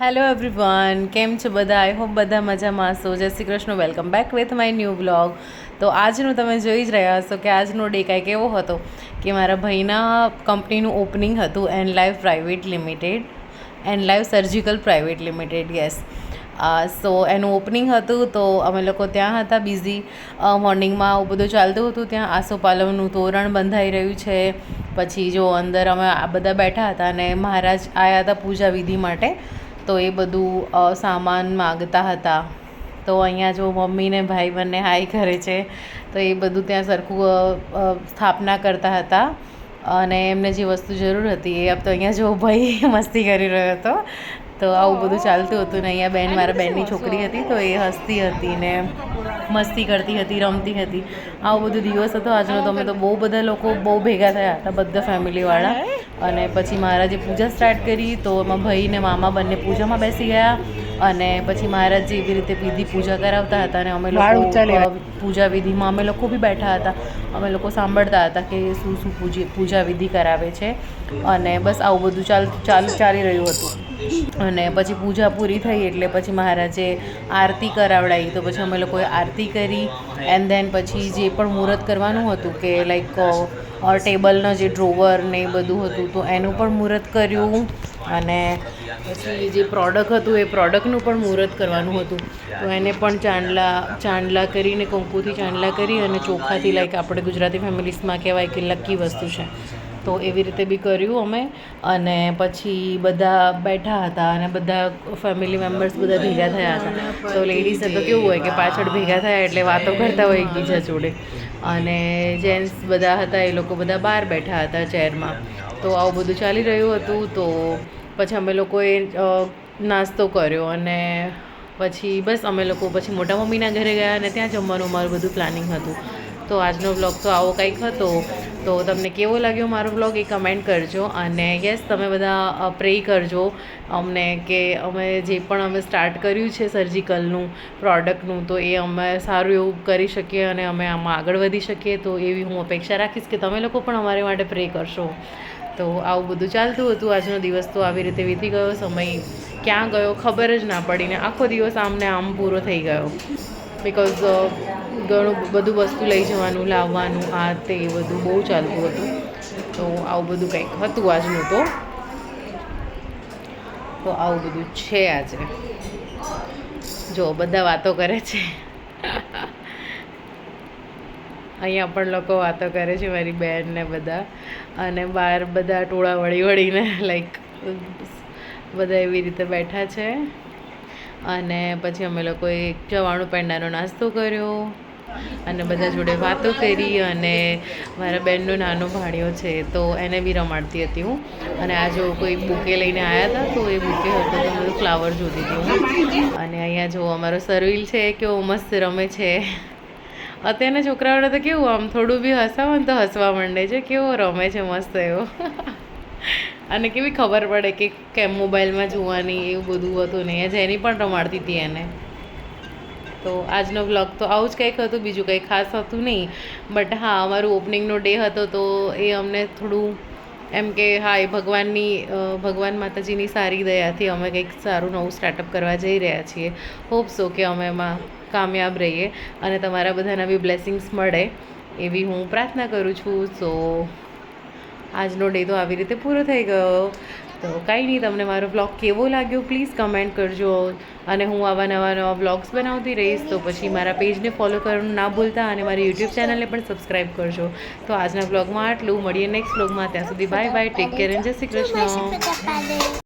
Hello everyone કેમ છો બધા? આઈ હોપ બધા મજામાં હશો. Jai Shri Krishna. Welcome back with my new blog તો આજનું તમે જોઈ જ રહ્યા હશો કે આજનો ડે કાંઈક એવો હતો કે મારા ભાઈના કંપનીનું ઓપનિંગ હતું and Live Private Limited and Live Surgical Private Limited yes so એનું ઓપનિંગ હતું તો અમે લોકો ત્યાં હતા બિઝી મોર્નિંગમાં આવું બધું ચાલતું હતું ત્યાં. આસોપાલવનું તોરણ બંધાઈ રહ્યું છે. પછી જો અંદર અમે આ બધા બેઠા હતા અને મહારાજ આવ્યા હતા પૂજા વિધિ માટે. તો એ બધું સામાન માગતા હતા. તો અહીંયા જો મમ્મી ને ભાઈ બંને હાઈ કરે છે, તો એ બધું ત્યાં સરખું સ્થાપના કરતા હતા. અને એમને જે વસ્તુ જરૂર હતી એ આપ તો અહીંયા જો ભાઈ મસ્તી કરી રહ્યો હતો. તો આવું બધું ચાલતું હતું ને અહીંયા બેન, મારા બેનની છોકરી હતી તો એ હસતી હતી ને મસ્તી કરતી હતી, રમતી હતી. આવો બધો દિવસ હતો. આજનો તો અમે તો બહુ બધા લોકો બહુ ભેગા થયા હતા, બધા ફેમિલીવાળા અને પછી મહારાજે પૂજા સ્ટાર્ટ કરી તો એમાં ભાઈ ને મામા બંને પૂજામાં બેસી ગયા અને પછી મહારાજ જેવી રીતે વિધિ પૂજા કરાવતા હતા અને અમે લોકો પૂજા વિધિમાં અમે લોકો બી બેઠા હતા. અમે લોકો સાંભળતા હતા કે શું શું પૂજી પૂજા વિધિ કરાવે છે અને બસ આવું બધું ચાલ ચાલુ ચાલી રહ્યું હતું. અને પછી પૂજા પૂરી થઈ એટલે પછી મહારાજે આરતી કરાવડાવી તો પછી અમે લોકોએ આરતી કરી એન્ડ ધેન પછી જે પણ મુહૂર્ત કરવાનું હતું કે લાઈક ટેબલનો જે ડ્રોવર ને એ બધું હતું, તો એનું પણ મુહૂર્ત કર્યું અને પછી જે પ્રોડક્ટ હતું, એ પ્રોડક્ટનું પણ મુહૂર્ત કરવાનું હતું. તો એને પણ ચાંદલા ચાંદલા કરીને, કંકુથી ચાંદલા કરી અને ચોખાથી લાઈક આપણે ગુજરાતી ફેમિલીસમાં કહેવાય કે લકી વસ્તુ છે. તો એવી રીતે બી કર્યું અમે. અને પછી બધા બેઠા હતા અને બધા ફેમિલી મેમ્બર્સ બધા ભેગા થયા હતા. તો લેડીઝને તો કેવું હોય કે પાછળ ભેગા થયા એટલે વાતો કરતા હોય એકબીજા જોડે. અને જેન્ટ્સ બધા હતા, એ લોકો બધા બહાર બેઠા હતા ચેરમાં તો આવું બધું ચાલી રહ્યું હતું તો પછી અમે લોકોએ નાસ્તો કર્યો અને પછી બસ અમે લોકો પછી મોટા મમ્મીના ઘરે ગયા અને ત્યાં જમવાનું અમારું બધું પ્લાનિંગ હતું. તો આજનો વ્લોગ તો આવો કંઈક હતો. તો તમને કેવો લાગ્યો મારો બ્લોગ એ કમેન્ટ કરજો. અને યસ તમે બધા પ્રે કરજો અમને કે અમે જે પણ અમે સ્ટાર્ટ કર્યું છે સર્જિકલનું પ્રોડક્ટનું તો એ અમે સારું એવું કરી શકીએ અને અમે આમાં આગળ વધી શકીએ. તો એવી હું અપેક્ષા રાખીશ કે તમે લોકો પણ અમારે માટે પ્રે કરશો. તો આવું બધું ચાલતું હતું. આજનો દિવસ તો આવી રીતે વીતી ગયો. સમય ક્યાં ગયો ખબર જ ના પડીને આખો દિવસ આમને આમ પૂરો થઈ ગયો. બિકોઝ ઘણું બધું વસ્તુ લઈ જવાનું, લાવવાનું, આ તે બધું બહુ ચાલતું હતું. તો આવું બધું કંઈક હતું આજનું તો. તો આવું બધું છે આજે. જો, બધા વાતો કરે છે. અહીંયા પણ લોકો વાતો કરે છે, મારી બેન ને બધા. અને બહાર બધા ટોળા વળી વળીને લાઈક બધા એવી રીતે બેઠા છે. અને પછી અમે લોકોએ ચવાણું પેંડાનો નાસ્તો કર્યો અને બધા જોડે વાતો કરી અને મારા બેનનો નાનો ભાણિયો છે તો એને બી રમાડતી હતી હું. અને આ જો કોઈ બુકે લઈને આવ્યા હતા તો એ બુકે હતો તો બધું ફ્લાવર જોતી હતી હું. અને અહીંયા જો અમારો સરવીલ છે કેવો મસ્ત રમે છે. અત્યારના છોકરાઓને તો કેવું આમ થોડું બી હસાવો ને તો હસવા માંડે છે, કેવો રમે છે મસ્ત એવો. અને કેવી ખબર પડે કે કેમ મોબાઈલમાં જોવાની એવું બધું હતું નહીં જેની પણ રમાડતી હતી એને. તો આજનો બ્લોગ તો આવું જ કંઈક હતું, બીજું કંઈ ખાસ હતું નહીં. બટ હા, અમારું ઓપનિંગનો ડે હતો તો એ અમને થોડું એમ કે, હા, એ ભગવાનની ભગવાન માતાજીની સારી દયાથી અમે કંઈક સારું નવું સ્ટાર્ટઅપ કરવા જઈ રહ્યા છીએ. હોપ સો કે અમે એમાં કામયાબ રહીએ અને તમારા બધાના બી બ્લેસિંગ્સ મળે. એવી હું પ્રાર્થના કરું છું. સો આજનો ડે તો આવી રીતે પૂરો થઈ ગયો. તો કાંઈ નહીં, તમને મારો બ્લોગ કેવો લાગ્યો પ્લીઝ કમેન્ટ કરજો. અને હું આવા નવા નવા બ્લોગ્સ બનાવતી રહીશ, તો પછી મારા પેજને ફોલો કરવાનું ના ભૂલતા અને મારી યુટ્યુબ ચેનલને પણ સબસ્ક્રાઈબ કરજો. તો આજના બ્લોગમાં આટલું. મળીએ નેક્સ્ટ બ્લોગમાં ત્યાં સુધી bye bye take care and Jai Shri Krishna.